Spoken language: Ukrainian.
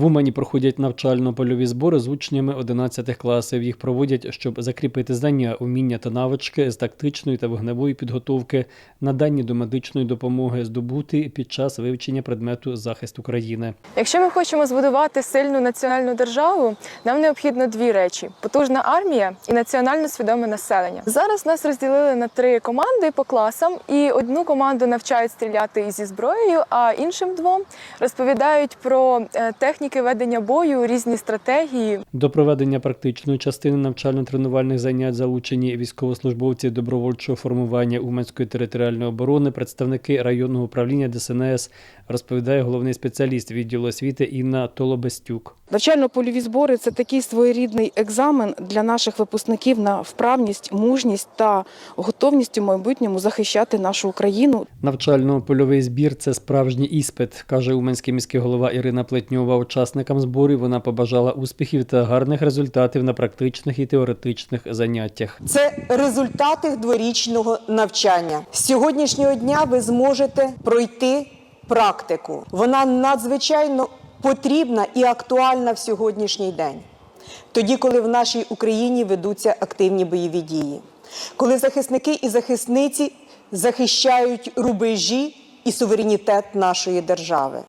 В Умані проходять навчально-польові збори з учнями 11 класів. Їх проводять, щоб закріпити знання, уміння та навички з тактичної та вогневої підготовки, надані до медичної допомоги, здобути під час вивчення предмету захист України. Якщо ми хочемо збудувати сильну національну державу, нам необхідно дві речі: потужна армія і національно свідоме населення. Зараз нас розділили на три команди по класам, і одну команду навчають стріляти зі зброєю, а іншим двом розповідають про е, техніки ведення бою, різні стратегії. До проведення практичної частини навчально-тренувальних занять залучені військовослужбовці добровольчого формування Уманської територіальної оборони, представники районного управління ДСНС, розповідає головний спеціаліст відділу освіти Інна Толобестюк. Навчально-польові збори це такий своєрідний екзамен для наших випускників на вправність, мужність та готовність у майбутньому захищати нашу Україну. Навчально-польовий збір це справжній іспит, каже Уманський міський голова Ірина Плетньова. Учасникам зборів вона побажала успіхів та гарних результатів на практичних і теоретичних заняттях. Це результати дворічного навчання. З сьогоднішнього дня ви зможете пройти практику. Вона надзвичайно потрібна і актуальна в сьогоднішній день. Тоді, коли в нашій Україні ведуться активні бойові дії, коли захисники і захисниці захищають рубежі і суверенітет нашої держави.